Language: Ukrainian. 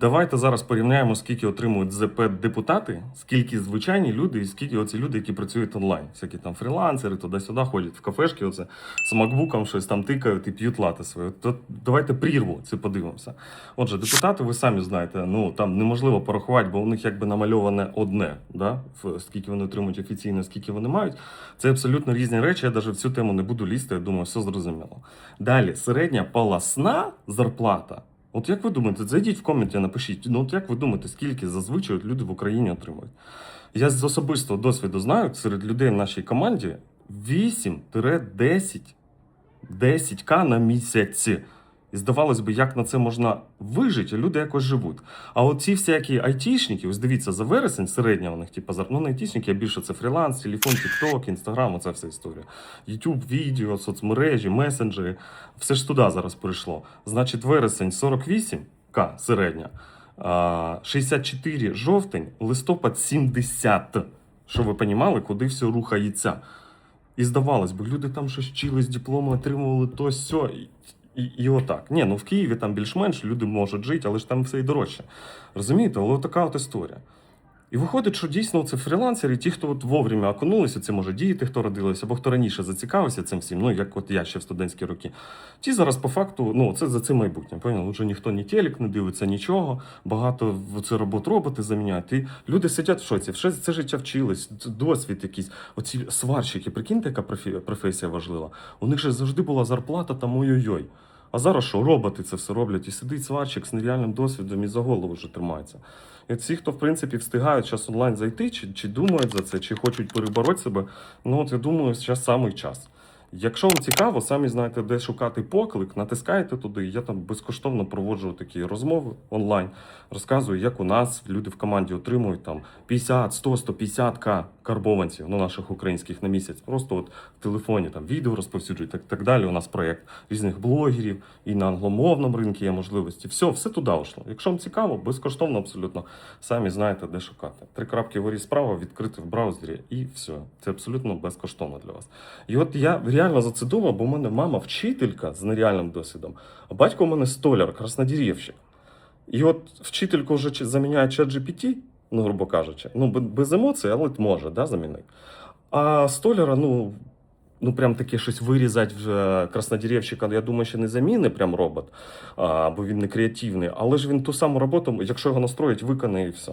Давайте зараз порівняємо, скільки отримують ЗП депутати, скільки звичайні люди, і скільки оці люди, які працюють онлайн. Всякі там фрілансери, туди-сюди ходять в кафешки, оце з макбуком щось там тикають і п'ють лати свої. То давайте прірву це подивимося. Отже, депутати, ви самі знаєте, ну там неможливо порахувати, бо у них якби намальоване одне, да? скільки вони отримують офіційно, скільки вони мають. Це абсолютно різні речі. Я навіть в цю тему не буду лізти. Я думаю, все зрозуміло. Далі, середня полосна зарплата. От як ви думаєте, зайдіть в коменті, напишіть. Ну от як ви думаєте, скільки зазвичай люди в Україні отримують? Я з особистого досвіду знаю, серед людей в нашій команді 8-10 10к на місяць. І здавалось би, як на це можна вижити, люди якось живуть. А от ці всякі айтішники, ось дивіться, за вересень середня у них, типу, ну не айтішники, а більше це фріланс, телефон, тікток, інстаграм, оця вся історія. Ютуб, відео, соцмережі, месенджери, все ж туди зараз прийшло. Значить, вересень 48к середня, 64 жовтень, листопад 70. Щоб ви розуміли, куди все рухається. І здавалось би, люди там щось вчились, дипломи отримували то сьо. І, і, отак. Ні, ну в Києві там більш-менш люди можуть жити, але ж там все і дорожче. Розумієте, але така от історія. І виходить, що дійсно це фрілансери, ті, хто от вовремя окунулися, це може діти, хто родилися, або хто раніше зацікавився цим всім, ну як от я ще в студентські роки. Ті зараз по факту, ну це за це майбутнє. Поняли? Вже ніхто ні телек не дивиться, нічого. Багато в це робот роботи заміняють. І люди сидять в шоці, все це життя вчились, досвід якийсь. Оці сварщики, прикиньте, яка професія важлива. У них же завжди була зарплата там ой-ой-ой. А зараз що, роботи це все роблять, і сидить сварщик з нереальним досвідом і за голову вже тримається. І Ці, хто в принципі встигають зараз онлайн зайти, чи, чи думають за це, чи хочуть перебороти себе, ну от я думаю, зараз самий час. Якщо вам цікаво, самі знаєте, де шукати поклик, натискаєте туди. Я там безкоштовно проводжу такі розмови онлайн, розказую, як у нас люди в команді отримують там 50, 100, 150 к карбованців, ну наших українських на місяць. Просто от в телефоні там відео розповсюджують, так, так далі. У нас проєкт різних блогерів, і на англомовному ринку є можливості. Все, все туди йшло. Якщо вам цікаво, безкоштовно абсолютно самі знаєте, де шукати. Три крапки вгорі справа відкрити в браузері, і все. Це абсолютно безкоштовно для вас. І от я реально за це думав, бо в мене мама вчителька з нереальним досвідом, а батько у мене столяр, краснодірівщик. І от вчительку вже заміняє чат ну, грубо кажучи, ну, без емоцій, але може да, замінити. А столяра, ну, ну прям таке щось вирізати вже краснодірівщика, я думаю, ще не заміни прям робот, а, бо він не креативний. Але ж він ту саму роботу, якщо його настроїть, виконає і все.